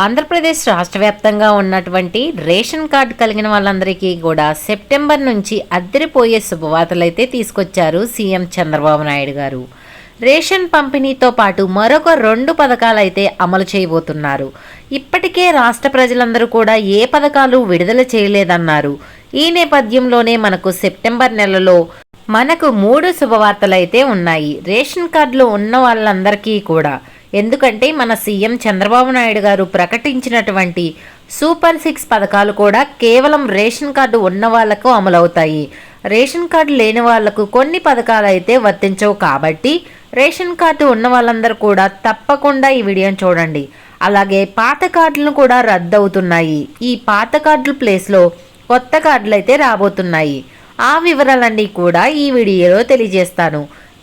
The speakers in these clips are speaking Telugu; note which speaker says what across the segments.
Speaker 1: ఆంధ్రప్రదేశ్ రాష్ట్ర వ్యాప్తంగా ఉన్నటువంటి రేషన్ కార్డు కలిగిన వాళ్ళందరికీ కూడా సెప్టెంబర్ నుంచి అద్దరిపోయే శుభవార్తలు అయితే తీసుకొచ్చారు సీఎం చంద్రబాబు నాయుడు గారు. రేషన్ పంపిణీతో పాటు మరొక రెండు పథకాలు అయితే అమలు చేయబోతున్నారు. ఇప్పటికే రాష్ట్ర ప్రజలందరూ కూడా ఏ పథకాలు విడుదల చేయలేదన్నారు. ఈ నేపథ్యంలోనే మనకు సెప్టెంబర్ నెలలో మనకు మూడు శుభవార్తలు అయితే ఉన్నాయి. రేషన్ కార్డులు ఉన్న వాళ్ళందరికీ కూడా ఎందుకంటే మన సీఎం చంద్రబాబు నాయుడు గారు ప్రకటించినటువంటి సూపర్ సిక్స్ పథకాలు కూడా కేవలం రేషన్ కార్డు ఉన్న వాళ్ళకు అమలవుతాయి. రేషన్ కార్డు లేని వాళ్ళకు కొన్ని పథకాలు అయితే వర్తించవు కాబట్టి రేషన్ కార్డు ఉన్న వాళ్ళందరూ కూడా తప్పకుండా ఈ వీడియోని చూడండి. అలాగే పాత కార్డులను కూడా రద్దవుతున్నాయి. ఈ పాత కార్డుల ప్లేస్లో కొత్త కార్డులు అయితే రాబోతున్నాయి. ఆ వివరాలన్నీ కూడా ఈ వీడియోలో తెలియజేస్తాను.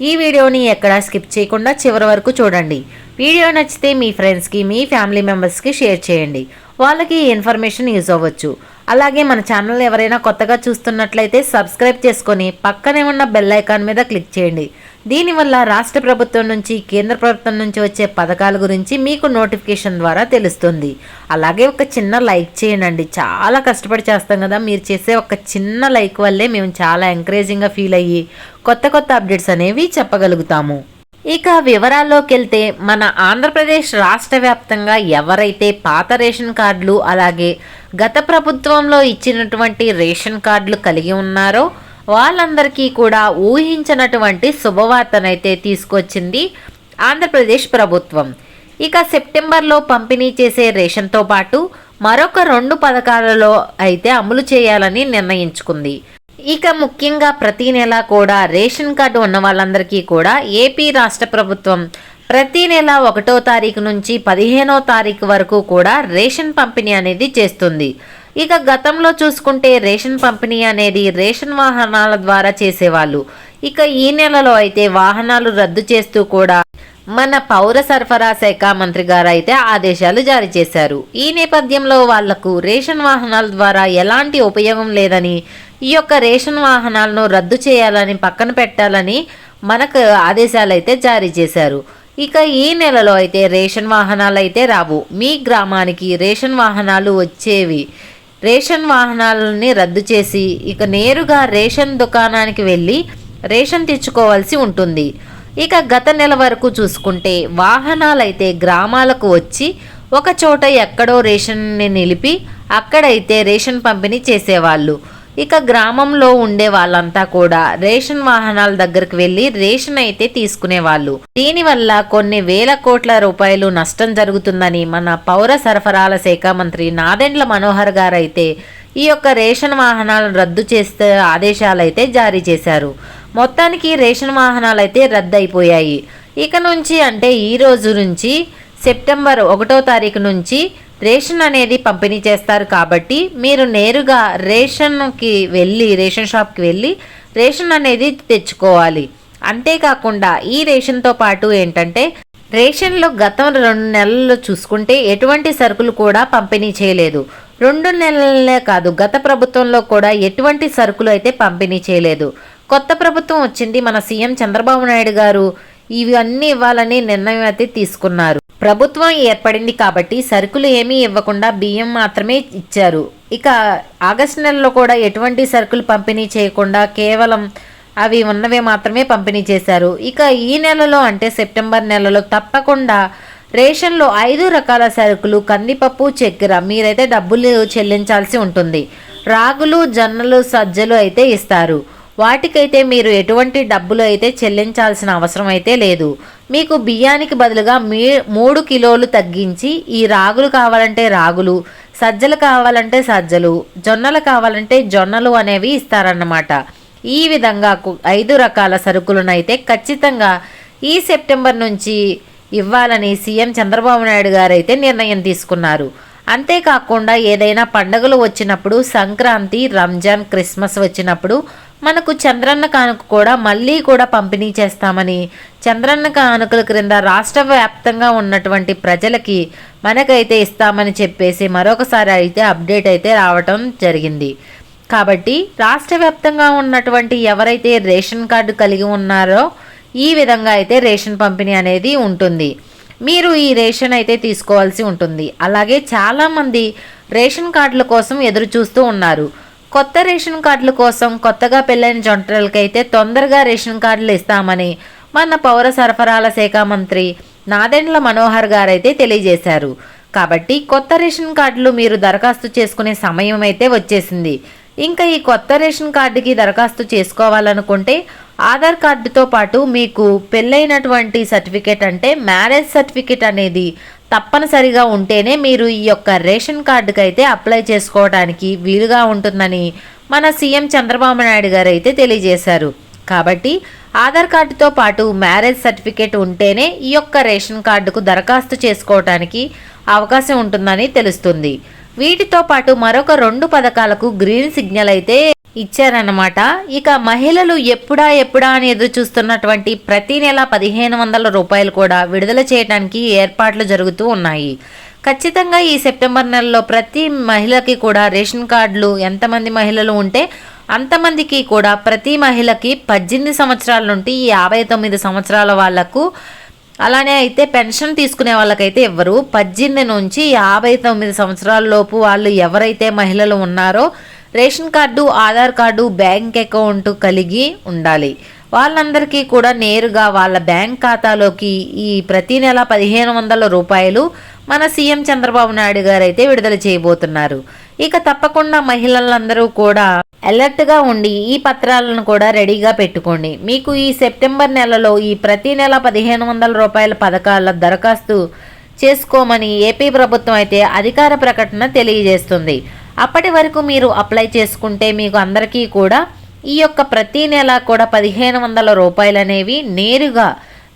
Speaker 1: ఈ వీడియోని ఎక్కడా స్కిప్ చేయకుండా చివరి వరకు చూడండి. వీడియో నచ్చితే మీ ఫ్రెండ్స్కి మీ ఫ్యామిలీ మెంబర్స్కి షేర్ చేయండి. వాళ్ళకి ఈ ఇన్ఫర్మేషన్ యూజ్ అవ్వచ్చు. అలాగే మన ఛానల్ ఎవరైనా కొత్తగా చూస్తున్నట్లయితే సబ్స్క్రైబ్ చేసుకొని పక్కనే ఉన్న బెల్ ఐకాన్ మీద క్లిక్ చేయండి. దీనివల్ల రాష్ట్ర ప్రభుత్వం నుంచి కేంద్ర ప్రభుత్వం నుంచి వచ్చే పథకాల గురించి మీకు నోటిఫికేషన్ ద్వారా తెలుస్తుంది. అలాగే ఒక చిన్న లైక్ చేయండి చాలా కష్టపడి చేస్తాం కదా మీరు చేసే ఒక చిన్న లైక్ వల్లే మేము చాలా ఎంకరేజింగ్గా ఫీల్ అయ్యి కొత్త కొత్త అప్డేట్స్ అనేవి చెప్పగలుగుతాము. ఇక వివరాల్లోకి వెళ్తే మన ఆంధ్రప్రదేశ్ రాష్ట్ర వ్యాప్తంగా ఎవరైతే పాత రేషన్ కార్డులు అలాగే గత ప్రభుత్వంలో ఇచ్చినటువంటి రేషన్ కార్డులు కలిగి ఉన్నారో వాళ్ళందరికీ కూడా ఊహించినటువంటి శుభవార్తనైతే తీసుకొచ్చింది ఆంధ్రప్రదేశ్ ప్రభుత్వం. ఇక సెప్టెంబర్లో పంపిణీ చేసే రేషన్తో పాటు మరొక రెండు పథకాలలో అయితే అమలు చేయాలని నిర్ణయించుకుంది. ఇక ముఖ్యంగా ప్రతి నెల కూడా రేషన్ కార్డు ఉన్న వాళ్ళందరికీ కూడా ఏపీ రాష్ట్ర ప్రభుత్వం ప్రతి నెల ఒకటో తారీఖు నుంచి పదిహేనో తారీఖు వరకు కూడా రేషన్ పంపిణీ అనేది చేస్తుంది. ఇక గతంలో చూసుకుంటే రేషన్ పంపిణీ అనేది రేషన్ వాహనాల ద్వారా చేసేవాళ్ళు. ఇక ఈ నెలలో అయితే వాహనాలు రద్దు చేస్తూ కూడా మన పౌర సరఫరా శాఖ మంత్రి గారు అయితే ఆదేశాలు జారీ చేశారు. ఈ నేపథ్యంలో వాళ్ళకు రేషన్ వాహనాల ద్వారా ఎలాంటి ఉపయోగం లేదని ఈ యొక్క రేషన్ వాహనాలను రద్దు చేయాలని పక్కన పెట్టాలని మనకు ఆదేశాలు అయితే జారీ చేశారు. ఇక ఈ నెలలో అయితే రేషన్ వాహనాలు అయితే రావు. మీ గ్రామానికి రేషన్ వాహనాలు వచ్చేవి. రేషన్ వాహనాలని రద్దు చేసి ఇక నేరుగా రేషన్ దుకాణానికి వెళ్ళి రేషన్ తెచ్చుకోవాల్సి ఉంటుంది. ఇక గత నెల వరకు చూసుకుంటే వాహనాలైతే గ్రామాలకు వచ్చి ఒక చోట ఎక్కడో రేషన్ని నిలిపి అక్కడైతే రేషన్ పంపిణీ చేసేవాళ్ళు. ఇక గ్రామంలో ఉండే వాళ్ళంతా కూడా రేషన్ వాహనాల దగ్గరికి వెళ్ళి రేషన్ అయితే తీసుకునేవాళ్ళు. దీనివల్ల కొన్ని వేల కోట్ల రూపాయలు నష్టం జరుగుతుందని మన పౌర సరఫరాల శాఖ మంత్రి నాదెండ్ల మనోహర్ గారైతే ఈ యొక్క రేషన్ వాహనాలను రద్దు చేస్తే ఆదేశాలు అయితే జారీ చేశారు. మొత్తానికి రేషన్ వాహనాలు అయితే రద్దయిపోయాయి. ఇక నుంచి అంటే ఈ రోజు నుంచి సెప్టెంబర్ ఒకటో తారీఖు నుంచి రేషన్ అనేది పంపిణీ చేస్తారు కాబట్టి మీరు నేరుగా రేషన్కి వెళ్ళి రేషన్ షాప్కి వెళ్ళి రేషన్ అనేది తెచ్చుకోవాలి. అంతేకాకుండా ఈ రేషన్తో పాటు ఏంటంటే రేషన్లో గతం రెండు నెలల్లో చూసుకుంటే ఎటువంటి సరుకులు కూడా పంపిణీ చేయలేదు. రెండు నెలలే కాదు గత ప్రభుత్వంలో కూడా ఎటువంటి సరుకులు అయితే పంపిణీ చేయలేదు. కొత్త ప్రభుత్వం వచ్చింది మన సీఎం చంద్రబాబు నాయుడు గారు ఇవన్నీ ఇవ్వాలని నిర్ణయం అయితే తీసుకున్నారు. ప్రభుత్వం ఏర్పడింది కాబట్టి సరుకులు ఏమీ ఇవ్వకుండా బియ్యం మాత్రమే ఇచ్చారు. ఇక ఆగస్టు నెలలో కూడా ఎటువంటి సరుకులు పంపిణీ చేయకుండా కేవలం అవి ఉన్నవే మాత్రమే పంపిణీ చేశారు. ఇక ఈ నెలలో అంటే సెప్టెంబర్ నెలలో తప్పకుండా రేషన్లో ఐదు రకాల సరుకులు కందిపప్పు చక్కెర మీరైతే డబ్బులు చెల్లించాల్సి ఉంటుంది. రాగులు జొన్నలు సజ్జలు అయితే ఇస్తారు. వాటికైతే మీరు ఎటువంటి డబ్బులు అయితే చెల్లించాల్సిన అవసరం అయితే లేదు. మీకు బియ్యానికి బదులుగా మీ మూడు కిలోలు తగ్గించి ఈ రాగులు కావాలంటే రాగులు సజ్జలు కావాలంటే సజ్జలు జొన్నలు కావాలంటే జొన్నలు అనేవి ఇస్తారన్నమాట. ఈ విధంగా ఐదు రకాల సరుకులనైతే ఖచ్చితంగా ఈ సెప్టెంబర్ నుంచి ఇవ్వాలని సీఎం చంద్రబాబు నాయుడు గారు అయితే నిర్ణయం తీసుకున్నారు. అంతేకాకుండా ఏదైనా పండుగలు వచ్చినప్పుడు సంక్రాంతి రంజాన్ క్రిస్మస్ వచ్చినప్పుడు మనకు చంద్రన్న కానుక కూడా మళ్ళీ కూడా పంపిణీ చేస్తామని చంద్రన్న కానుకల క్రింద రాష్ట్ర వ్యాప్తంగా ఉన్నటువంటి ప్రజలకి మనకైతే ఇస్తామని చెప్పేసి మరొకసారి అయితే అప్డేట్ అయితే రావటం జరిగింది. కాబట్టి రాష్ట్ర వ్యాప్తంగా ఉన్నటువంటి ఎవరైతే రేషన్ కార్డు కలిగి ఉన్నారో ఈ విధంగా అయితే రేషన్ పంపిణీ అనేది ఉంటుంది. మీరు ఈ రేషన్ అయితే తీసుకోవాల్సి ఉంటుంది. అలాగే చాలామంది రేషన్ కార్డుల కోసం ఎదురు చూస్తూ ఉన్నారు. కొత్త రేషన్ కార్డుల కోసం కొత్తగా పెళ్ళైన జంటలకైతే తొందరగా రేషన్ కార్డులు ఇస్తామని మన పౌర సరఫరాల శాఖ మంత్రి నాదెండ్ల మనోహర్ గారైతే తెలియజేశారు. కాబట్టి కొత్త రేషన్ కార్డులు మీరు దరఖాస్తు చేసుకునే సమయం అయితే వచ్చేసింది. ఇంకా ఈ కొత్త రేషన్ కార్డుకి దరఖాస్తు చేసుకోవాలనుకుంటే ఆధార్ కార్డుతో పాటు మీకు పెళ్ళైనటువంటి సర్టిఫికేట్ అంటే మ్యారేజ్ సర్టిఫికేట్ అనేది తప్పనిసరిగా ఉంటేనే మీరు ఈ యొక్క రేషన్ కార్డుకి అయితే అప్లై చేసుకోవడానికి వీలుగా ఉంటుందని మన సీఎం చంద్రబాబు నాయుడు గారు అయితే తెలియజేశారు. కాబట్టి ఆధార్ కార్డుతో పాటు మ్యారేజ్ సర్టిఫికేట్ ఉంటేనే ఈ యొక్క రేషన్ కార్డుకు దరఖాస్తు చేసుకోవడానికి అవకాశం ఉంటుందని తెలుస్తుంది. వీటితో పాటు మరొక రెండు పథకాలకు గ్రీన్ సిగ్నల్ అయితే ఇచ్చారన్నమాట. ఇక మహిళలు ఎప్పుడా ఎప్పుడా అని ఎదురు చూస్తున్నటువంటి ప్రతి నెల పదిహేను వందల రూపాయలు కూడా విడుదల చేయడానికి ఏర్పాట్లు జరుగుతూ ఉన్నాయి. ఖచ్చితంగా ఈ సెప్టెంబర్ నెలలో ప్రతి మహిళకి కూడా రేషన్ కార్డులు ఎంతమంది మహిళలు ఉంటే అంతమందికి కూడా ప్రతి మహిళకి పద్దెనిమిది సంవత్సరాల నుండి యాభై తొమ్మిది సంవత్సరాల వాళ్ళకు అలానే అయితే పెన్షన్ తీసుకునే వాళ్ళకైతే ఇవ్వరు పద్దెనిమిది నుంచి యాభై తొమ్మిది సంవత్సరాల లోపు వాళ్ళు ఎవరైతే మహిళలు ఉన్నారో ration card Aadhaar card bank account కలిగి ఉండాలి. వాళ్ళందరికీ కూడా నేరుగా వాళ్ళ బ్యాంక్ ఖాతాలోకి ఈ ప్రతి నెల పదిహేను వందల రూపాయలు మన సీఎం చంద్రబాబు నాయుడు గారు అయితే విడుదల చేయబోతున్నారు. ఇక తప్పకుండా మహిళలందరూ కూడా అలర్ట్గా ఉండి ఈ పత్రాలను కూడా రెడీగా పెట్టుకోండి. మీకు ఈ సెప్టెంబర్ నెలలో ఈ ప్రతి నెల పదిహేను వందల రూపాయల పథకాల దరఖాస్తు చేసుకోమని ఏపీ ప్రభుత్వం అయితే అధికార ప్రకటన తెలియజేస్తుంది. అప్పటి వరకు మీరు అప్లై చేసుకుంటే మీకు అందరికీ కూడా ఈ యొక్క ప్రతి నెల కూడా పదిహేను వందల రూపాయలు అనేవి నేరుగా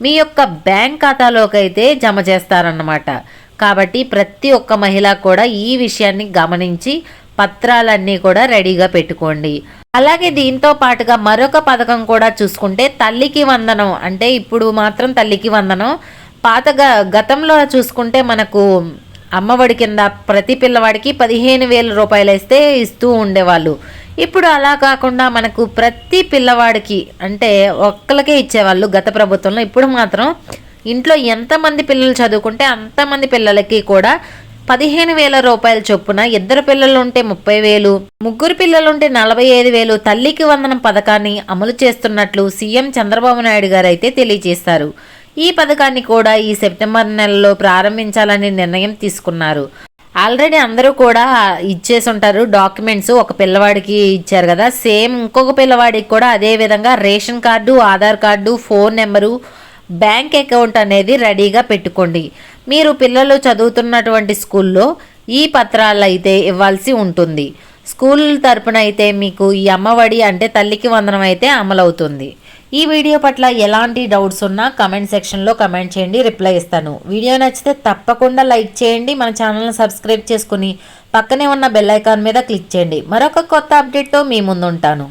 Speaker 1: మీ యొక్క బ్యాంక్ ఖాతాలోకి అయితే జమ చేస్తారన్నమాట. కాబట్టి ప్రతి ఒక్క మహిళ కూడా ఈ విషయాన్ని గమనించి పత్రాలన్నీ కూడా రెడీగా పెట్టుకోండి. అలాగే దీంతో పాటుగా మరొక పథకం కూడా చూసుకుంటే తల్లికి వందనం. అంటే ఇప్పుడు మాత్రం తల్లికి వందనం. పాతగా గతంలో చూసుకుంటే మనకు అమ్మఒడి కింద ప్రతి పిల్లవాడికి పదిహేను వేల రూపాయలు ఇస్తే ఇస్తూ ఉండేవాళ్ళు. ఇప్పుడు అలా కాకుండా మనకు ప్రతి పిల్లవాడికి అంటే ఒక్కరికే ఇచ్చేవాళ్ళు గత ప్రభుత్వంలో. ఇప్పుడు మాత్రం ఇంట్లో ఎంతమంది పిల్లలు చదువుకుంటే అంతమంది పిల్లలకి కూడా పదిహేను వేల రూపాయల చొప్పున ఇద్దరు పిల్లలు ఉంటే ముప్పై వేలు ముగ్గురు పిల్లలు ఉంటే నలభై ఐదు వేలు తల్లికి వందనం పథకాన్ని అమలు చేస్తున్నట్లు సీఎం చంద్రబాబు నాయుడు గారు అయితే తెలియజేశారు. ఈ పథకాన్ని కూడా ఈ సెప్టెంబర్ నెలలో ప్రారంభించాలని నిర్ణయం తీసుకున్నారు. ఆల్రెడీ అందరూ కూడా ఇచ్చేసి ఉంటారు డాక్యుమెంట్స్ ఒక పిల్లవాడికి ఇచ్చారు కదా. సేమ్ ఇంకొక పిల్లవాడికి కూడా అదే విధంగా ration card Aadhaar card phone number bank account అనేది రెడీగా పెట్టుకోండి. మీరు పిల్లలు చదువుతున్నటువంటి స్కూల్లో ఈ పత్రాలు అయితే ఇవ్వాల్సి ఉంటుంది. స్కూల్ తరపున అయితే మీకు ఈ అమ్మఒడి అంటే తల్లికి వందనం అయితే అమలవుతుంది. ఈ వీడియో పట్ల ఎలాంటి డౌట్స్ ఉన్నా కమెంట్ సెక్షన్లో కమెంట్ చేయండి రిప్లై ఇస్తాను. వీడియో నచ్చితే తప్పకుండా లైక్ చేయండి మన ఛానల్ని సబ్స్క్రైబ్ చేసుకుని పక్కనే ఉన్న బెల్ ఐకాన్ మీద క్లిక్ చేయండి. మరొక కొత్త అప్డేట్తో మీ ముందుంటాను.